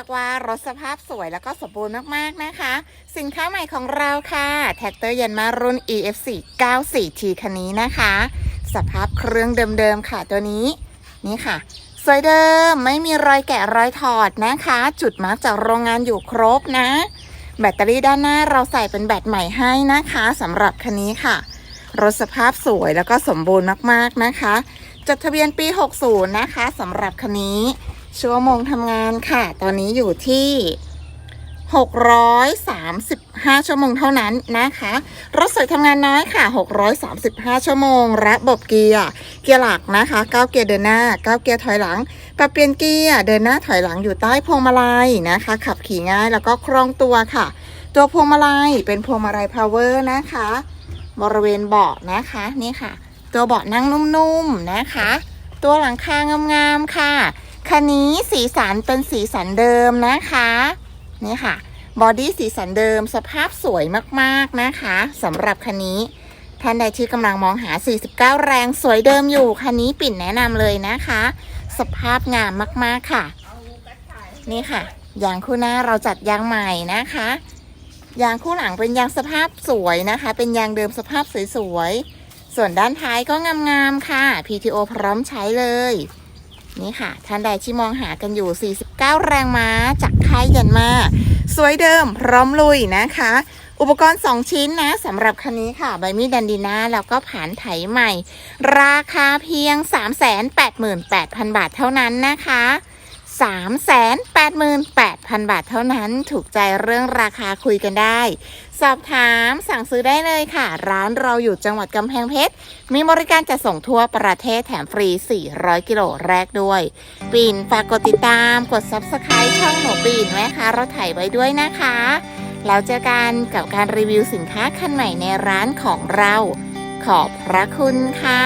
รียกว่ารถสภาพสวยแล้วก็สมบูรณ์มากๆนะคะ สินค้าใหม่ของเราค่ะแท็กเตอร์เยันมารุ่น EF4 94T คันนี้นะคะ สภาพเครื่องเดิมๆค่ะตัวนี้นี่ค่ะ สวยเดิมไม่มีรอยแกะรอยถอดนะคะ จุดมาร์กจากโรงงานอยู่ครบนะ แบตเตอรี่ด้านหน้าเราใส่เป็นแบตใหม่ให้นะคะสำหรับคันนี้ค่ะรถสภาพสวยแล้วก็สมบูรณ์มากๆนะคะ จดทะเบียนปี 60 นะคะสำหรับคันนี้ ชั่วโมงทำงานค่ะ ตอนนี้อยู่ที่ 635 ชั่วโมงเท่านั้นนะคะ รถสวยทำงานน้อยค่ะ 635 ชั่วโมง ระบบเกียร์ เกียร์หลักนะคะ 9 เกียร์เดินหน้า 9 เกียร์ถอยหลัง ปรับเปลี่ยนเกียร์ เดินหน้าถอยหลังอยู่ใต้พวงมาลัยนะคะ ขับขี่ง่ายแล้วก็คล่องตัวค่ะ ตัวพวงมาลัยเป็นพวงมาลัยพาวเวอร์นะคะ บริเวณเบาะนะคะนี่ค่ะ ตัวเบาะนั่งนุ่มๆนะคะ ตัวหลังคางามๆค่ะ คันนี้สีสันเป็นสีสันเดิมนะคะนี่ค่ะบอดี้สีสันเดิมสภาพสวยมากๆนะคะสำหรับคันนี้ท่านใดที่กำลังมองหา 49 แรงสวยเดิมอยู่ คันนี้ปิ่นแนะนำเลยนะคะ สภาพงามมากๆค่ะ นี่ค่ะ ยางคู่หน้าเราจัดยางใหม่นะคะ ยางคู่หลังเป็นยางสภาพสวยนะคะ เป็นยางเดิมสภาพสวยๆ ส่วนด้านท้ายก็งามๆค่ะ PTO พร้อมใช้เลย นี่ค่ะ ท่านใดที่มองหากันอยู่ 49 แรงม้าจากค่ายยันมา สวยเดิมพร้อมลุยนะคะ อุปกรณ์ 2 ชิ้นนะสำหรับคันนี้ค่ะ ใบมีดดันดีนาแล้วก็ผานไถใหม่ ราคาเพียง 388,000 บาทเท่านั้นนะคะ 388,000 บาทเท่านั้นถูกใจเรื่องราคาคุยกันได้ สอบถามสั่งซื้อได้เลยค่ะ ร้านเราอยู่จังหวัดกำแพงเพชร มีบริการจัดส่งทั่วประเทศแถมฟรี 400 กิโลแรกด้วย ปีนฝากกดติดตามกด Subscribe ช่องหนูปีนแม่ค้าราถไถไว้ด้วยนะคะแล้วเจอกันกับการรีวิวสินค้าคันใหม่ในร้านของเรา ขอบพระคุณค่ะ